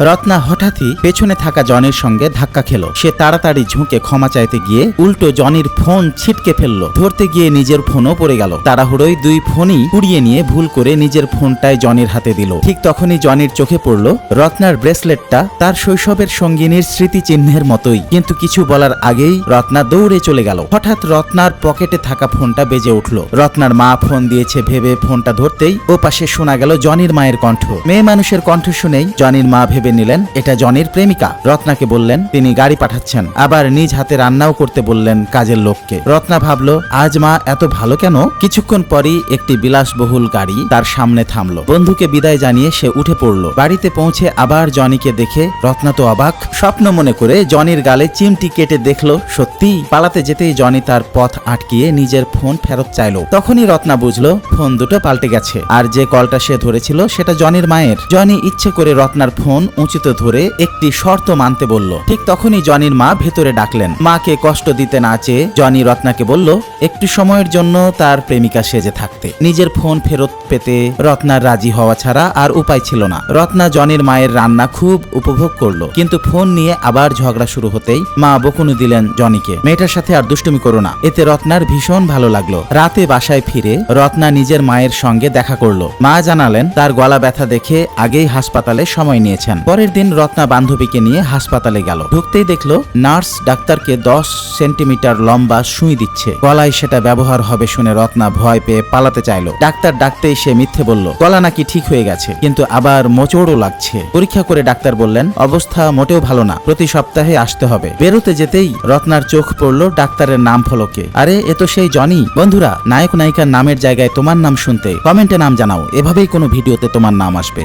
রত্না হঠাৎই পেছনে থাকা জনির সঙ্গে ধাক্কা খেল। সে তাড়াতাড়ি ঝুঁকে ক্ষমা চাইতে গিয়ে উল্টো জনির ফোন ছিটকে ফেলল। ধরতে গিয়ে নিজের ফোনও পড়ে গেল। তাড়াহুড়োই দুই ফোনই কুড়িয়ে নিয়ে ভুল করে নিজের ফোনটাই জনির হাতে দিল। ঠিক তখনই জনির চোখে পড়ল রত্নার ব্রেসলেটটা তার শৈশবের সঙ্গিনীর স্মৃতিচিহ্নের মতোই। কিন্তু কিছু বলার আগেই রত্না দৌড়ে চলে গেল। হঠাৎ রত্নার পকেটে থাকা ফোনটা বেজে উঠল। রত্নার মা ফোন দিয়েছে ভেবে ফোনটা ধরতেই ও পাশে শোনা গেল জনির মায়ের কণ্ঠ। মেয়ে মানুষের কণ্ঠ শুনেই জনির মা ভেবে নিলেন, এটা জনির প্রেমিকা। রত্নাকে বললেন, তিনি গাড়ি পাঠাচ্ছেন। আবার নিজ হাতে রান্নাও করতে বললেন কাজের লোককে। রত্না ভাবলো, আজ মা এত ভালো কেন? কিছুক্ষণ পরই একটি বিলাসবহুল গাড়ি তার সামনে থামলো। বন্ধুকে বিদায় জানিয়ে সে উঠে পড়ল। বাড়িতে পৌঁছে আবার জনিকে দেখে রত্না তো অবাক। স্বপ্ন মনে করে জনির গালে চিমটি কেটে দেখল, সত্যি? পালাতে যেতেই জনি তার পথ আটকিয়ে নিজের ফোন ফেরত চাইলো। তখনই রত্না বুঝলো, ফোন দুটো পাল্টে গেছে। আর যে কলটা সে ধরেছিল, সেটা জনির মায়ের। জনি ইচ্ছে করে রত্নার ফোন উঁচুতে ধরে একটি শর্ত মানতে বলল। ঠিক তখনই জনির মা ভেতরে ডাকলেন। মাকে কষ্ট দিতে না চেয়ে জনি রত্নাকে বলল, একটু সময়ের জন্য তার প্রেমিকা সেজে থাকতে। নিজের ফোন ফেরত পেতে রত্নার রাজি হওয়া ছাড়া আর উপায় ছিল না। রত্না জনির মায়ের রান্না খুব উপভোগ করল। কিন্তু ফোন নিয়ে আবার ঝগড়া শুরু হতেই মা বকুনু দিলেন জনিকে, মেয়েটার সাথে আর দুষ্টুমি করো না। এতে রত্নার ভীষণ ভালো লাগল। রাতে বাসায় ফিরে রত্না নিজের মায়ের সঙ্গে দেখা করল। মা জানালেন, তার গলা ব্যথা দেখে আগেই হাসপাতালে সময় নিয়েছেন। পরের দিন রত্না বান্ধবীকে নিয়ে হাসপাতালে গেল। ঢুকতেই দেখল নার্স ডাক্তারকে দশ সেন্টিমিটার লম্বা সুই দিচ্ছে। গলায় সেটা ব্যবহার হবে শুনে রত্না ভয় পেয়ে পালাতে চাইলো। ডাক্তার ডাকতেই সে মিথ্যে বলল, গলা নাকি ঠিক হয়ে গেছে, কিন্তু আবার মোচড়ও লাগছে। পরীক্ষা করে ডাক্তার বললেন, অবস্থা মোটেও ভালো না, প্রতি সপ্তাহে আসতে হবে। বেরোতে যেতেই রত্নার চোখ পড়ল ডাক্তারের নাম ফলকে। আরে, এ তো সেই জনি। বন্ধুরা, নায়ক নায়িকার নামের জায়গায় তোমার নাম শুনতে, কমেন্টে নাম জানাও, এভাবেই কোনো ভিডিওতে তোমার নাম আসবে।